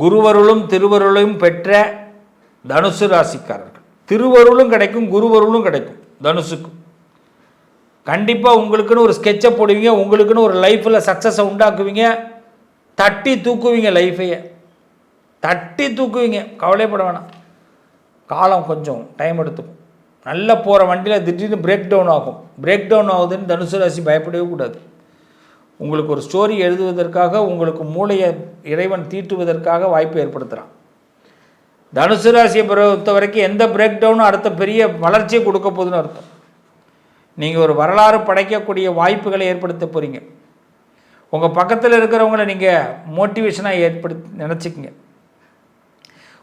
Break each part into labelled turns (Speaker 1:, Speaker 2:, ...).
Speaker 1: குருவருளும் திருவருளையும் பெற்ற தனுசு ராசிக்காரர்கள். திருவருளும் கிடைக்கும் குருவருளும் கிடைக்கும் தனுசுக்கு. கண்டிப்பாக உங்களுக்குன்னு ஒரு ஸ்கெட்சை போடுவீங்க உங்களுக்குன்னு ஒரு லைஃப்பில் சக்ஸஸை உண்டாக்குவீங்க தட்டி தூக்குவீங்க லைஃபையே தட்டி தூக்குவீங்க கவலைப்பட வேணாம். காலம் கொஞ்சம் டைம் எடுத்துக்கும். நல்லா போகிற வண்டியில் திடீர்னு பிரேக் டவுன் ஆகும். பிரேக் டவுன் ஆகுதுன்னு தனுசு ராசி பயப்படவே கூடாது. உங்களுக்கு ஒரு ஸ்டோரி எழுதுவதற்காக உங்களுக்கு மூளையை இறைவன் தீட்டுவதற்காக வாய்ப்பு ஏற்படுத்துகிறான் தனுசு ராசியை பொறுத்த வரைக்கும் எந்த பிரேக் டவுனும் அடுத்த பெரிய வளர்ச்சியை கொடுக்க போகுதுன்னு அர்த்தம். நீங்கள் ஒரு வரலாறு படைக்கக்கூடிய வாய்ப்புகளை ஏற்படுத்த போகிறீங்க உங்கள் பக்கத்தில் இருக்கிறவங்கள நீங்கள் மோட்டிவேஷனாக ஏற்படுத்தி நினச்சிக்கிங்க.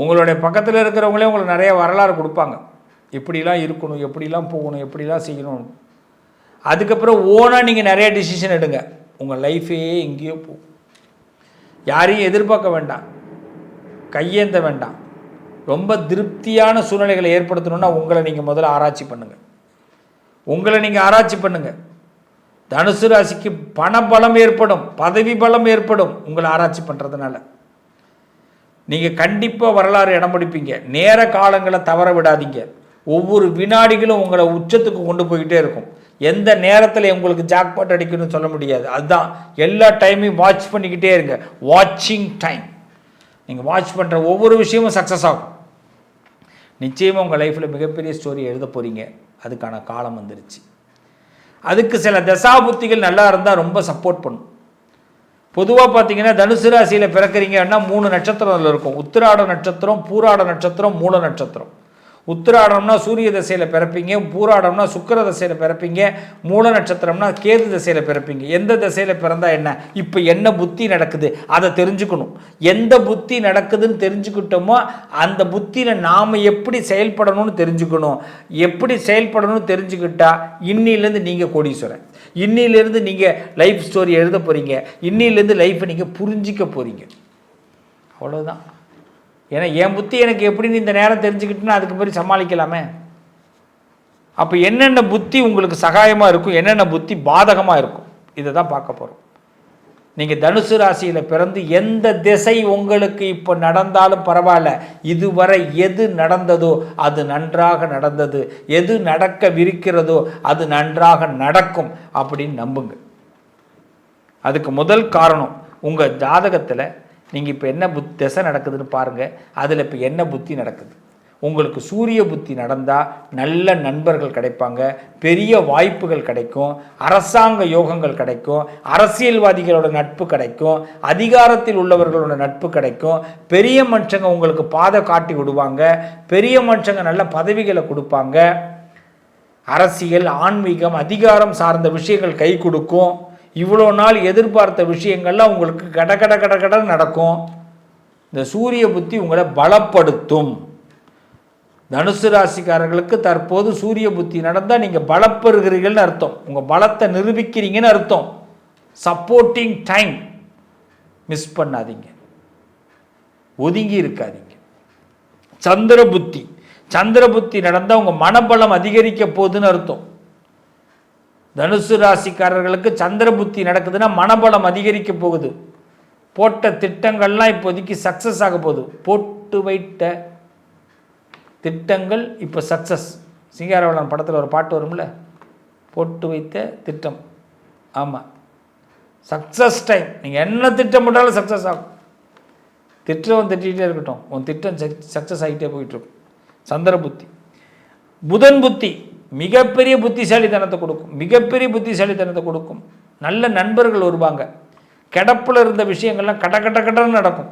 Speaker 1: உங்களுடைய பக்கத்தில் இருக்கிறவங்களே உங்களுக்கு நிறைய வரலாறு கொடுப்பாங்க. எப்படிலாம் இருக்கணும் எப்படிலாம் போகணும் எப்படிலாம் செய்யணும். அதுக்கப்புறம் ஓனாக நீங்கள் நிறைய டிசிஷன் எடுங்க. உங்கள் லைஃபையே எங்கேயோ போ. யாரையும் எதிர்பார்க்க வேண்டாம். கையேந்த வேண்டாம். ரொம்ப திருப்தியான சூழ்நிலைகளை ஏற்படுத்தணுன்னா உங்களை நீங்கள் முதல்ல ஆராய்ச்சி பண்ணுங்கள் உங்களை நீங்கள் ஆராய்ச்சி பண்ணுங்கள் தனுசு ராசிக்கு பண பலம் ஏற்படும் பதவி பலம் ஏற்படும் உங்களை ஆராய்ச்சி பண்ணுறதுனால நீங்கள் கண்டிப்பாக வரலாறு இடம் பிடிப்பீங்க நேர காலங்களை தவற விடாதீங்க. ஒவ்வொரு வினாடிகளும் உங்களை உச்சத்துக்கு கொண்டு போய்கிட்டே இருக்கும். எந்த நேரத்தில் உங்களுக்கு ஜாக்பாட் அடிக்கணும்னு சொல்ல முடியாது. அதுதான். எல்லா டைமையும் வாட்ச் பண்ணிக்கிட்டே இருங்க. வாட்சிங் டைம் நீங்கள் வாட்ச் பண்ணுற ஒவ்வொரு விஷயமும் சக்ஸஸ் ஆகும். நிச்சயமாக உங்கள் லைஃப்பில் மிகப்பெரிய ஸ்டோரி எழுத போகிறீங்க அதுக்கான காலம் வந்துருச்சு. அதுக்கு சில தசாபுத்திகள் நல்லா இருந்தால் ரொம்ப சப்போர்ட் பண்ணும். பொதுவாக பார்த்தீங்கன்னா தனுசு ராசியில் பிறக்கிறீங்கன்னா மூணு நட்சத்திரம் அதில் இருக்கும். உத்திராட நட்சத்திரம் பூராட நட்சத்திரம் மூல நட்சத்திரம். உத்திராடம்னா சூரிய தசையில் பிறப்பீங்க பூராடம்னா சுக்கிர தசையில் பிறப்பீங்க மூல நட்சத்திரம்னா கேது தசையில் பிறப்பீங்க. எந்த தசையில் பிறந்தால் என்ன? இப்போ என்ன புத்தி நடக்குது? அதை தெரிஞ்சுக்கணும். எந்த புத்தி நடக்குதுன்னு தெரிஞ்சுக்கிட்டோமோ அந்த புத்தியில் நாம் எப்படி செயல்படணும்னு தெரிஞ்சுக்கணும். எப்படி செயல்படணும்னு தெரிஞ்சுக்கிட்டா இன்னிலேருந்து நீங்கள் கோடீஸ்வரன். இன்னிலேருந்து நீங்கள் லைஃப் ஸ்டோரி எழுத போகிறீங்க இன்னிலேருந்து லைஃப்பை நீங்கள் புரிஞ்சிக்க போகிறீங்க அவ்வளோதான் ஏன்னா என் புத்தி எனக்கு எப்படின்னு இந்த நேரம் தெரிஞ்சுக்கிட்டுன்னு அதுக்கு பிறகு சமாளிக்கலாமே. அப்போ என்னென்ன புத்தி உங்களுக்கு சகாயமாக இருக்கும் என்னென்ன புத்தி பாதகமாக இருக்கும் இதை தான் பார்க்க போகிறோம் நீங்கள் தனுசு ராசியில் பிறந்து எந்த திசை உங்களுக்கு இப்போ நடந்தாலும் பரவாயில்ல இதுவரை எது நடந்ததோ அது நன்றாக நடந்தது எது நடக்கவிருக்கிறதோ அது நன்றாக நடக்கும் அப்படின்னு நம்புங்க. அதுக்கு முதல் காரணம் உங்கள் ஜாதகத்தில் நீங்கள் இப்போ என்ன புத் திசை நடக்குதுன்னு பாருங்கள் அதில் இப்போ என்ன புத்தி நடக்குது? உங்களுக்கு சூரிய புத்தி நடந்தால் நல்ல நண்பர்கள் கிடைப்பாங்க பெரிய வாய்ப்புகள் கிடைக்கும் அரசாங்க யோகங்கள் கிடைக்கும் அரசியல்வாதிகளோட நட்பு கிடைக்கும் அதிகாரத்தில் உள்ளவர்களோட நட்பு கிடைக்கும். பெரிய மனுஷங்க உங்களுக்கு பாதை காட்டி விடுவாங்க பெரிய மனுஷங்க நல்ல பதவிகளை கொடுப்பாங்க. அரசியல் ஆன்மீகம் அதிகாரம் சார்ந்த விஷயங்கள் கை கொடுக்கும். இவ்வளோ நாள் எதிர்பார்த்த விஷயங்கள்லாம் உங்களுக்கு கட கட கட கட நடக்கும். இந்த சூரிய புத்தி உங்களை பலப்படுத்தும். தனுசு ராசிக்காரர்களுக்கு தற்போது சூரிய புத்தி நடந்தால் நீங்கள் பலப்பெறுகிறீர்கள்னு அர்த்தம். உங்கள் பலத்தை நிரூபிக்கிறீங்கன்னு அர்த்தம். சப்போர்ட்டிங் டைம் மிஸ் பண்ணாதீங்க. ஒதுங்கி இருக்காதீங்க. சந்திர புத்தி. சந்திர புத்தி நடந்தால் உங்கள் மனபலம் அதிகரிக்க போகுதுன்னு அர்த்தம். தனுசு ராசிக்காரர்களுக்கு சந்திர புத்தி நடக்குதுன்னா மனபலம் அதிகரிக்க போகுது. போட்ட திட்டங்கள்லாம் இப்போதைக்கு சக்ஸஸ் ஆக போகுது. போட்டு வைத்த திட்டங்கள் இப்போ சக்ஸஸ் சிங்காரவளன் படத்தில் ஒரு பாட்டு வரும்ல? போட்டு வைத்த திட்டம். ஆமாம் சக்ஸஸ் டைம் நீங்கள் என்ன திட்டம் போட்டாலும் சக்ஸஸ் ஆகும். திட்டம் திட்டிகிட்டே இருக்கட்டும். உன் திட்டம் சக்ஸஸ் ஆகிட்டே போயிட்டுருக்கும் சந்திர புத்தி. புதன் புத்தி. மிகப்பெரிய புத்திசாலித்தனத்தை கொடுக்கும். மிகப்பெரிய புத்திசாலித்தனத்தை கொடுக்கும். நல்ல நண்பர்கள் வருவாங்க. கிடப்பில் இருந்த விஷயங்கள்லாம் கட கட கடன்னு நடக்கும்.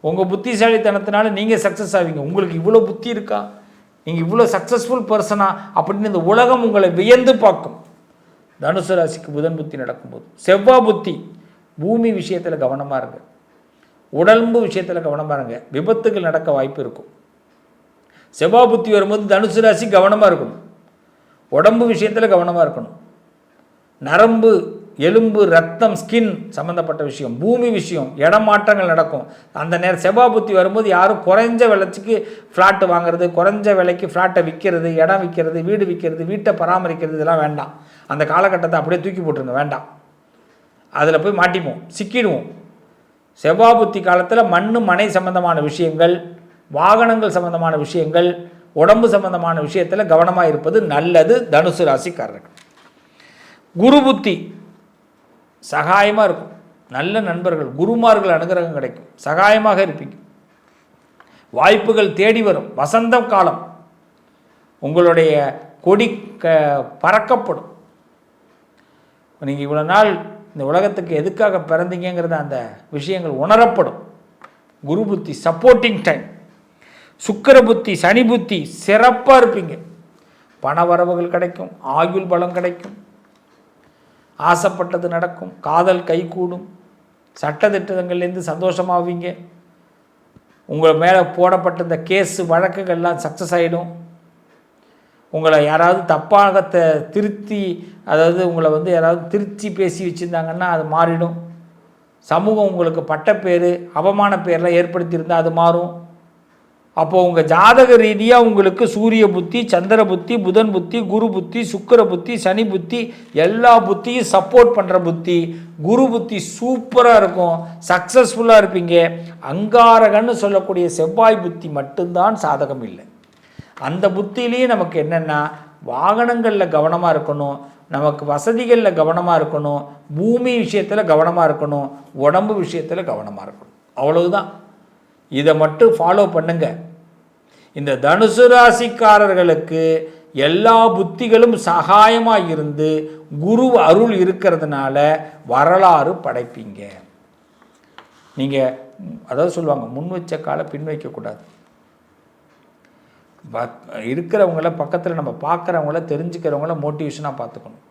Speaker 1: உங்கள் புத்திசாலித்தனத்தினால நீங்கள் சக்ஸஸ் ஆவீங்க. உங்களுக்கு இவ்வளோ புத்தி இருக்கா? நீங்கள் இவ்வளோ சக்ஸஸ்ஃபுல் பர்சனா அப்படின்னு இந்த உலகம் உங்களை வியந்து பார்க்கும். தனுசு ராசிக்கு புதன் புத்தி நடக்கும்போது. செவ்வா புத்தி பூமி விஷயத்தில் கவனமாக இருங்க. உடம்பு விஷயத்தில் கவனமாக இருங்க. விபத்துகள் நடக்க வாய்ப்பு இருக்கும். செவ்வா புத்தி வரும்போது தனுசு ராசி கவனமாக இருக்கணும் உடம்பு விஷயத்தில் கவனமாக இருக்கணும். நரம்பு எலும்பு ரத்தம் ஸ்கின் சம்மந்தப்பட்ட விஷயம் பூமி விஷயம் இடமாற்றங்கள் நடக்கும். அந்த நேரம் செவ்வாய் புத்தி வரும்போது யாரும் குறைஞ்ச விலைச்சிக்கு ஃப்ளாட்டு வாங்குறது குறைஞ்ச விலைக்கு ஃப்ளாட்டை விற்கிறது இடம் விற்கிறது வீடு விற்கிறது வீட்டை பராமரிக்கிறது இதெல்லாம் வேண்டாம். அந்த காலகட்டத்தை அப்படியே தூக்கி போட்டுருங்க வேண்டாம். அதில் போய் மாட்டிப்போம் சிக்கிடுவோம். செவ்வாய் புத்தி காலத்தில் மண் மனை சம்பந்தமான விஷயங்கள் வாகனங்கள் சம்பந்தமான விஷயங்கள் உடம்பு சம்பந்தமான விஷயத்தில் கவனமாக இருப்பது நல்லது தனுசு ராசிக்காரர்கள். குரு புத்தி சகாயமாக இருக்கும். நல்ல நண்பர்கள் குருமார்கள் அனுகிரகம் கிடைக்கும். சகாயமாக இருப்பீங்க. வாய்ப்புகள் தேடி வரும். வசந்த காலம் உங்களுடைய கொடி க பறக்கப்படும். நீங்கள் இவ்வளோ நாள் இந்த உலகத்துக்கு எதுக்காக பிறந்தீங்கிறத அந்த விஷயங்கள் உணரப்படும். குரு புத்தி சப்போர்ட்டிங் டைம் சுக்கர புத்தி சனி புத்தி சிறப்பாக இருப்பீங்க. பண வரவுகள் கிடைக்கும் ஆயுள் பலம் கிடைக்கும். ஆசைப்பட்டது நடக்கும் காதல் கைகூடும் சட்டத்திட்டங்கள்லேருந்து சந்தோஷமாவீங்க. உங்கள் மேலே போடப்பட்ட இந்த கேஸு வழக்குகள்லாம் சக்ஸஸ் ஆகிடும் உங்களை யாராவது தப்பாக த திருத்தி அதாவது உங்களை வந்து யாராவது திருச்சி பேசி வச்சுருந்தாங்கன்னா அது மாறிடும். சமூகம் உங்களுக்கு பட்டப்பேர் அவமான பேர்லாம் ஏற்படுத்தியிருந்தால் அது மாறும். அப்போது உங்கள் ஜாதக ரீதியாக உங்களுக்கு சூரிய புத்தி சந்திர புத்தி புதன் புத்தி குரு புத்தி சுக்கர புத்தி சனி புத்தி எல்லா புத்தியும் சப்போர்ட் பண்ணுற புத்தி குரு புத்தி சூப்பராக இருக்கும் சக்ஸஸ்ஃபுல்லாக இருப்பீங்க. அங்காரகன்னு சொல்லக்கூடிய செவ்வாய் புத்தி மட்டும்தான் சாதகம் இல்லை. அந்த புத்திலேயே நமக்கு என்னென்னா வாகனங்களில் கவனமாக இருக்கணும் நமக்கு வசதிகளில் கவனமாக இருக்கணும் பூமி விஷயத்தில் கவனமாக இருக்கணும் உடம்பு விஷயத்தில் கவனமாக இருக்கணும். அவ்வளவுதான். இதை மட்டும் ஃபாலோ பண்ணுங்க. இந்த தனுசு ராசிக்காரர்களுக்கு எல்லா புத்திகளும் சகாயமாக இருந்து குரு அருள் இருக்கிறதுனால வரலாறு படைப்பீங்க. நீங்கள் அதாவது சொல்லுவாங்க முன் வச்ச காலை பின் வைக்கக்கூடாது இருக்கிறவங்கள பக்கத்தில் நம்ம பார்க்குறவங்கள தெரிஞ்சுக்கிறவங்கள மோட்டிவேஷனாக பார்த்துக்கணும்.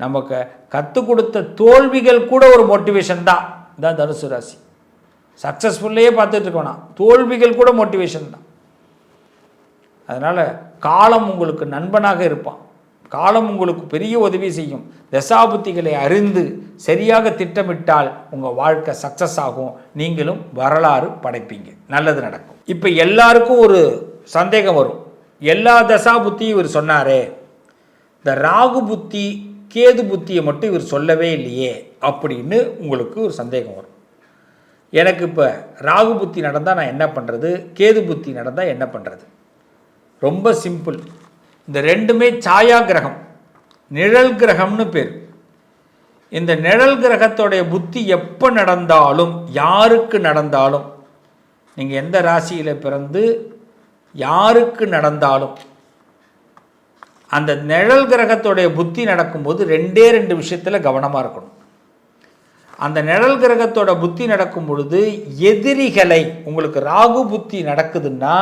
Speaker 1: நமக்கு கற்றுக் கொடுத்த தோல்விகள் கூட ஒரு மோட்டிவேஷன் தான். இதுதான் தனுசு ராசி. சக்ஸஸ்ஃபுல்லையே பார்த்துட்டு இருக்கோம் தோல்விகள் கூட மோட்டிவேஷன் தான். அதனால் காலம் உங்களுக்கு நண்பனாக இருப்பான். காலம் உங்களுக்கு பெரிய உதவி செய்யும். தசாபுத்திகளை அறிந்து சரியாக திட்டமிட்டால் உங்கள் வாழ்க்கை சக்ஸஸ் ஆகும். நீங்களும் வரலாறு படைப்பீங்க. நல்லது நடக்கும். இப்போ எல்லாருக்கும் ஒரு சந்தேகம் வரும். எல்லா தசா புத்தியும் இவர் சொன்னாரே இந்த ராகு புத்தி கேது புத்தியை மட்டும் இவர் சொல்லவே இல்லையே அப்படின்னு உங்களுக்கு ஒரு சந்தேகம் வரும். எனக்கு இப்போ ராகு புத்தி நடந்தால் நான் என்ன பண்ணுறது கேது புத்தி நடந்தால் என்ன பண்ணுறது ரொம்ப சிம்பிள் இந்த ரெண்டுமே சாயா கிரகம். நிழல் கிரகம்னு பேர். இந்த நிழல் கிரகத்தோடைய புத்தி எப்போ நடந்தாலும் யாருக்கு நடந்தாலும் நீங்கள் எந்த ராசியில் பிறந்து யாருக்கு நடந்தாலும் அந்த நிழல் கிரகத்தோடைய புத்தி நடக்கும்போது ரெண்டே ரெண்டு விஷயத்தில் கவனமாக இருக்கணும். அந்த நிழல் கிரகத்தோட புத்தி நடக்கும் பொழுது எதிரிகளை உங்களுக்கு ராகு புத்தி நடக்குதுன்னா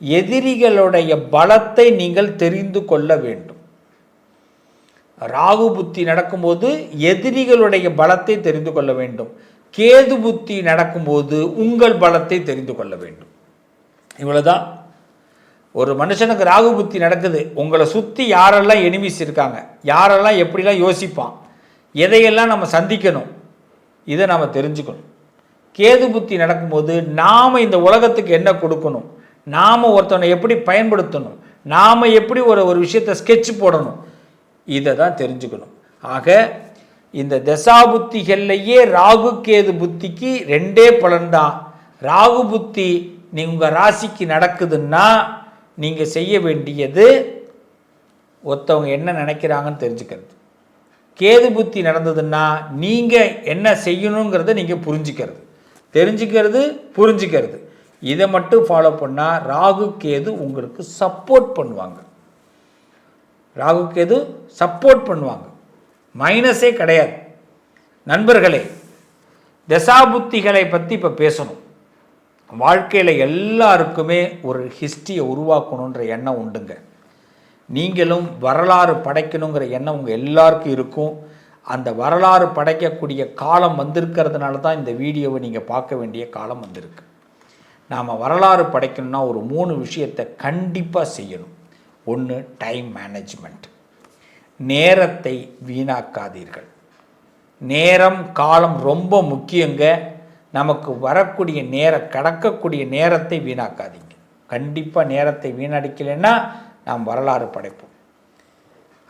Speaker 1: எதிரிகளுடைய பலத்தை நீங்கள் தெரிந்து கொள்ள வேண்டும். ராகு புத்தி நடக்கும்போது எதிரிகளுடைய பலத்தை தெரிந்து கொள்ள வேண்டும். கேது புத்தி நடக்கும்போது உங்கள் பலத்தை தெரிந்து கொள்ள வேண்டும். இவ்வளோதான் ஒரு மனுஷனுக்கு ராகு புத்தி நடக்குது. உங்களை சுற்றி யாரெல்லாம் எனிமிஸ் இருக்காங்க? யாரெல்லாம் எப்படிலாம் யோசிப்பான்? எதையெல்லாம் நம்ம சந்திக்கணும்? இதை நாம் தெரிஞ்சுக்கணும். கேது புத்தி நடக்கும்போது நாம் இந்த உலகத்துக்கு என்ன கொடுக்கணும்? நாம் ஒருத்தனை எப்படி பயன்படுத்தணும்? நாம் எப்படி ஒரு ஒரு விஷயத்தை ஸ்கெட்ச் போடணும்? இதை தான் தெரிஞ்சுக்கணும். ஆக இந்த தசா புத்திகள்லையே ராகு கேது புத்திக்கு ரெண்டே பலன்தான் ராகு புத்தி நீ உங்கள் ராசிக்கு நடக்குதுன்னா நீங்கள் செய்ய வேண்டியது ஒருத்தவங்க என்ன நினைக்கிறாங்கன்னு தெரிஞ்சுக்கிறது. கேது புத்தி நடந்ததுன்னா நீங்கள் என்ன செய்யணுங்கிறத நீங்கள் புரிஞ்சுக்கிறது. தெரிஞ்சுக்கிறது புரிஞ்சுக்கிறது. இதை மட்டும் ஃபாலோ பண்ணால் ராகு கேது உங்களுக்கு சப்போர்ட் பண்ணுவாங்க. ராகு கேது சப்போர்ட் பண்ணுவாங்க. மைனஸே கிடையாது. நண்பர்களே தசாபுத்திகளை பற்றி இப்போ பேசணும். வாழ்க்கையில் எல்லாருக்குமே ஒரு ஹிஸ்ட்ரியை உருவாக்கணுன்ற எண்ணம் உண்டுங்க. நீங்களும் வரலாறு படைக்கணுங்கிற எண்ணம் உங்கள் எல்லாருக்கும் இருக்கும். அந்த வரலாறு படைக்கக்கூடிய காலம் வந்திருக்கிறதுனால தான் இந்த வீடியோவை நீங்கள் பார்க்க வேண்டிய காலம் வந்திருக்கு. நாம் வரலாறு படைக்கணும்னா ஒரு மூணு விஷயத்தை கண்டிப்பாக செய்யணும். ஒன்று டைம் மேனேஜ்மெண்ட் நேரத்தை வீணாக்காதீர்கள். நேரம் காலம் ரொம்ப முக்கியங்க. நமக்கு வரக்கூடிய நேர கடக்கக்கூடிய நேரத்தை வீணாக்காதீங்க. கண்டிப்பாக நேரத்தை வீணடிக்கலைன்னா நாம் வரலாறு படைப்போம்.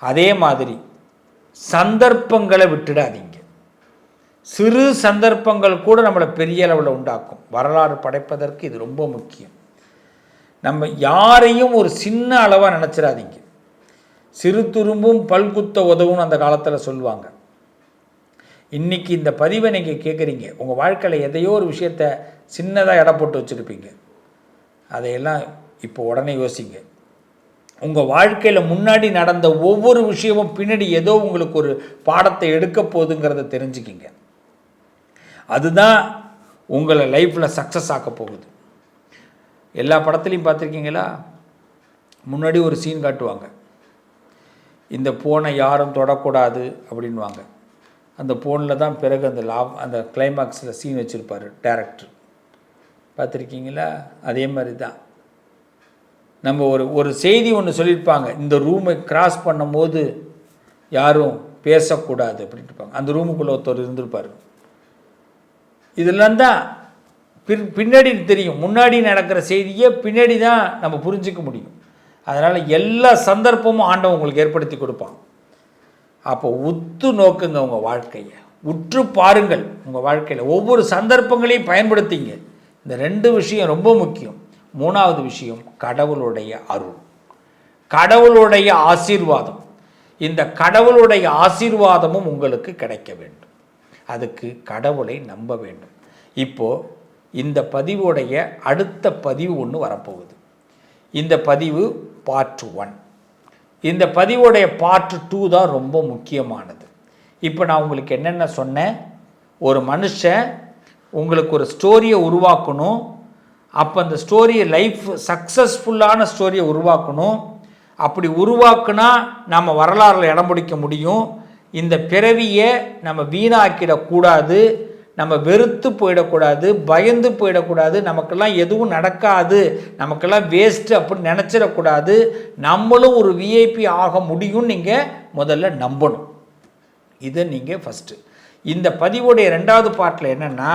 Speaker 1: அதே மாதிரி சந்தர்ப்பங்களை விட்டுடாதீங்க. சிறு சந்தர்ப்பங்கள் கூட நம்மளை பெரிய அளவில் உண்டாக்கும். வரலாறு படைப்பதற்கு இது ரொம்ப முக்கியம். நம்ம யாரையும் ஒரு சின்ன அளவாக நினச்சிடாதீங்க. சிறு துரும்பும் பல்குத்த உதவும் அந்த காலத்தில் சொல்லுவாங்க. இன்றைக்கி இந்த பதிவை நீங்கள் கேட்குறீங்க உங்கள் வாழ்க்கையில் எதையோ ஒரு விஷயத்த சின்னதாக எடை போட்டு வச்சுருப்பீங்க. அதையெல்லாம் இப்போ உடனே யோசிங்க. உங்கள் வாழ்க்கையில் முன்னாடி நடந்த ஒவ்வொரு விஷயமும் பின்னாடி ஏதோ உங்களுக்கு ஒரு பாடத்தை எடுக்க போகுதுங்கிறத தெரிஞ்சுக்கிங்க. அதுதான் உங்களை லைஃப்பில் சக்ஸஸ் ஆக்க போகுது. எல்லா படத்துலையும் பார்த்துருக்கீங்களா? முன்னாடி ஒரு சீன் காட்டுவாங்க. இந்த ஃபோனை யாரும் தொடக்கூடாது அப்படின்வாங்க அந்த ஃபோனில் தான் பிறகு அந்த லாப் அந்த கிளைமாக்ஸில் சீன் வச்சுருப்பார் டேரக்டர் பார்த்துருக்கீங்களா? அதே மாதிரி தான் நம்ம ஒரு ஒரு செய்தி ஒன்று சொல்லியிருப்பாங்க. இந்த ரூமை கிராஸ் பண்ணும்போது யாரும் பேசக்கூடாது அப்படின்ட்டு இருப்பாங்க. அந்த ரூமுக்குள்ளே ஒருத்தர் இருந்திருப்பார். இதெல்லாம் தான் பின் பின்னாடி தெரியும். முன்னாடி நடக்கிற செய்தியை பின்னாடி தான் நம்ம புரிஞ்சிக்க முடியும். அதனால் எல்லா சந்தர்ப்பமும் ஆண்டவன் உங்களுக்கு ஏற்படுத்தி கொடுப்பான். அப்போ உத்து நோக்குங்க உங்கள் வாழ்க்கையை. உற்று பாருங்கள் உங்கள் வாழ்க்கையில். ஒவ்வொரு சந்தர்ப்பங்களையும் பயன்படுத்திங்க. இந்த ரெண்டு விஷயம் ரொம்ப முக்கியம். மூணாவது விஷயம் கடவுளுடைய அருள். கடவுளுடைய ஆசீர்வாதம். இந்த கடவுளுடைய ஆசீர்வாதமும் உங்களுக்கு கிடைக்க வேண்டும். அதுக்கு கடவுளை நம்ப வேண்டும். இப்போது இந்த பதிவுடைய அடுத்த பதிவு ஒன்று வரப்போகுது. இந்த பதிவு பார்ட் ஒன் இந்த பதிவுடைய பார்ட் டூ தான் ரொம்ப முக்கியமானது. இப்போ நான் உங்களுக்கு என்னென்ன சொன்னேன்? ஒரு மனுஷன் உங்களுக்கு ஒரு ஸ்டோரியை உருவாக்கணும். அப்போ அந்த ஸ்டோரியை லைஃப் சக்ஸஸ்ஃபுல்லான ஸ்டோரியை உருவாக்கணும். அப்படி உருவாக்குனா நம்ம வரலாறில் இடம் பிடிக்க முடியும். இந்த பிறவியை நம்ம வீணாக்கிடக்கூடாது. நம்ம வெறுத்து போயிடக்கூடாது. பயந்து போயிடக்கூடாது. நமக்கெல்லாம் எதுவும் நடக்காது. நமக்கெல்லாம் வேஸ்ட்டு அப்படின்னு நினச்சிடக்கூடாது. நம்மளும் ஒரு விஐபி ஆக முடியும்னு நீங்கள் முதல்ல நம்பணும். இதை நீங்கள் ஃபஸ்ட்டு இந்த பதிவுடைய ரெண்டாவது பாட்டில் என்னென்னா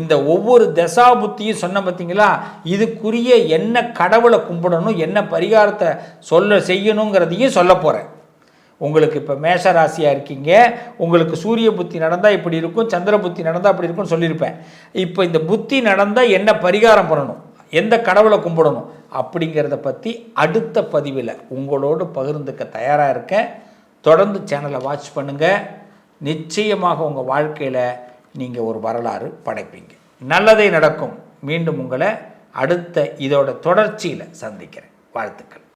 Speaker 1: இந்த ஒவ்வொரு தசாபுத்தியும் சொன்ன பார்த்தீங்களா இதுக்குரிய என்ன கடவுளை கும்பிடணும் என்ன பரிகாரத்தை சொல்ல செய்யணுங்கிறதையும் சொல்ல போகிறேன் உங்களுக்கு இப்போ மேஷ ராசியாக இருக்கீங்க உங்களுக்கு சூரிய புத்தி நடந்தால் இப்படி இருக்கும் சந்திர புத்தி நடந்தால் அப்படி இருக்கும்னு சொல்லியிருப்பேன். இப்போ இந்த புத்தி நடந்தால் என்ன பரிகாரம் பண்ணணும் எந்த கடவுளை கும்பிடணும் அப்படிங்கிறத பற்றி அடுத்த பதிவில் உங்களோடு பகிர்ந்துக்க தயாராக இருக்கேன். தொடர்ந்து சேனலை வாட்ச் பண்ணுங்கள் நிச்சயமாக உங்கள் வாழ்க்கையில் நீங்கள் ஒரு வரலாறு படைப்பீங்க. நல்லதே நடக்கும். மீண்டும் உங்களை அடுத்த இதோட தொடர்ச்சியில் சந்திக்கிறேன். வாழ்த்துக்கள்.